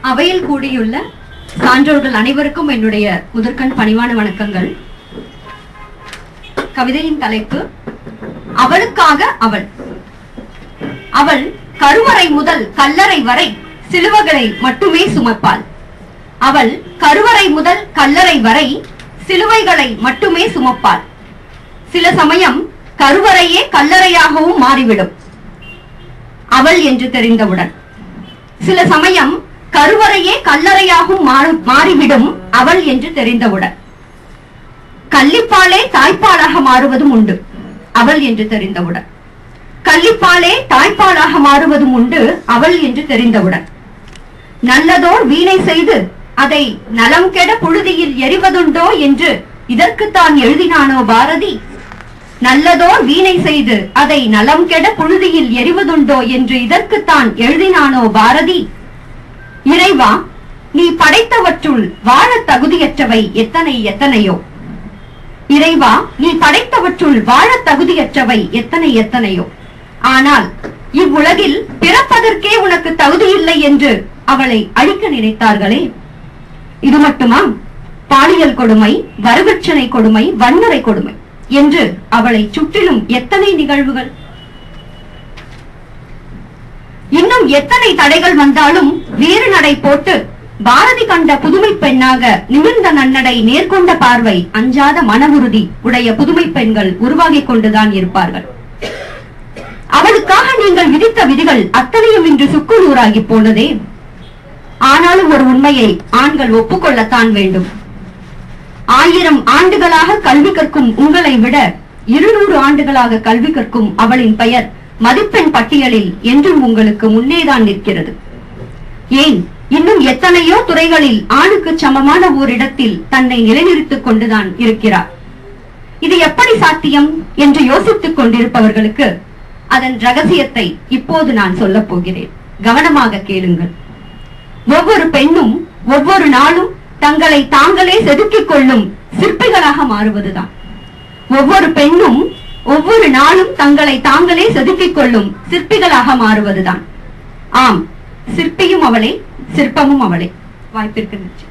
அவையில் கூடியுள்ள சான்றோர்கள் அனைவருக்கும் என்னுடைய முதற்கண் பணிவான வணக்கங்கள். கவிதையின் தலைப்பு அவளுக்காக அவள். அவள் கருவறை முதல் கல்லறை வரை சிலுவைகளை மட்டுமே சுமப்பாள். அவள் கருவறை முதல் கல்லறை வரை சிலுவைகளை மட்டுமே சுமப்பாள். சில சமயம் கருவறையே கல்லறையாகவும் மாறிவிடும். அவள் என்று தெரிந்தவுடன். சில சமயம் கருவறையே கல்லறையாகும் மாறிவிடும் அவள் என்று தெரிந்தவுடன். கள்ளிப்பாலே தாய்ப்பாலாக மாறுவதும் உண்டு அவள் என்று தெரிந்தவுடன். கள்ளிப்பாலே தாய்ப்பாலாக மாறுவதும் உண்டு அவள் என்று தெரிந்தவுடன். நல்லதோர் வீணை செய்து அதை நலம் கெட புழுதியில் எறிவதுண்டோ என்று இதற்குத்தான் எழுதினானோ பாரதி? நல்லதோர் வீணை செய்து அதை நலம் கெட புழுதியில் எறிவதுண்டோ என்று இதற்குத்தான் எழுதினானோ பாரதி? இறைவா நீ படைத்தவற்றுள் வாழ தகுதியற்றவை எத்தனை எத்தனையோ. இறைவா நீ படைத்தவற்றுள் வாழ தகுதியற்றவை எத்தனை எத்தனையோ. ஆனால் இவ்வுலகில் பிறப்பதற்கே உனக்கு தகுதி இல்லை என்று அவளை அழிக்க நினைத்தார்களே. இது மட்டுமா? பாலியல் கொடுமை வரதட்சணை கொடுமை வன்முறை கொடுமை என்று அவளை சுற்றிலும் எத்தனை நிகழ்வுகள்? இன்னும் எத்தனை தடைகள் வந்தாலும் வேறு நடை போட்டு பாரதி கண்ட புதுமை பெண்ணாக நிமிர்ந்த நன்னடை நேர்கொண்ட பார்வை அஞ்சாத மன உறுதி உடைய புதுமை பெண்கள் உருவாகிக் கொண்டுதான் இருப்பார்கள். அவளுக்காக நீங்கள் விதித்த விதிகள் அத்தனையும் இன்று சுக்குநூறாகி போனதே. ஆனாலும் ஒரு உண்மையை ஆண்கள் ஒப்புக்கொள்ளத்தான் வேண்டும். ஆயிரம் ஆண்டுகளாக கல்வி கற்கும் உங்களை விட இருநூறு ஆண்டுகளாக கல்வி கற்கும் அவளின் பெயர் மதிப்பெண் பட்டியலில் என்றும் உங்களுக்கு முன்னேதான் நிற்கிறது. ஏன்? இன்னும் எத்தனையோ துறைகளில் ஆணுக்கு சமமான ஓரிடத்தில் தன்னை நிலைநிறுத்திக் கொண்டுதான் இருக்கிறார். இது எப்படி சாத்தியம் என்று யோசித்துக் கொண்டிருப்பவர்களுக்கு அதன் ரகசியத்தை இப்போது நான் சொல்லப் போகிறேன். கவனமாக கேளுங்கள். ஒவ்வொரு பெண்ணும் ஒவ்வொரு நாளும் தங்களை தாங்களே செதுக்கிக் கொள்ளும் சிற்பிகளாக மாறுவதுதான். ஒவ்வொரு பெண்ணும் ஒவ்வொரு நாளும் தங்களை தாங்களே செதுக்கிக் கொள்ளும் சிற்பிகளாக மாறுவதுதான். ஆம் சிற்பியும் அவளே சிற்பமும் அவளே. வாய்ப்பிற்கு நன்றி.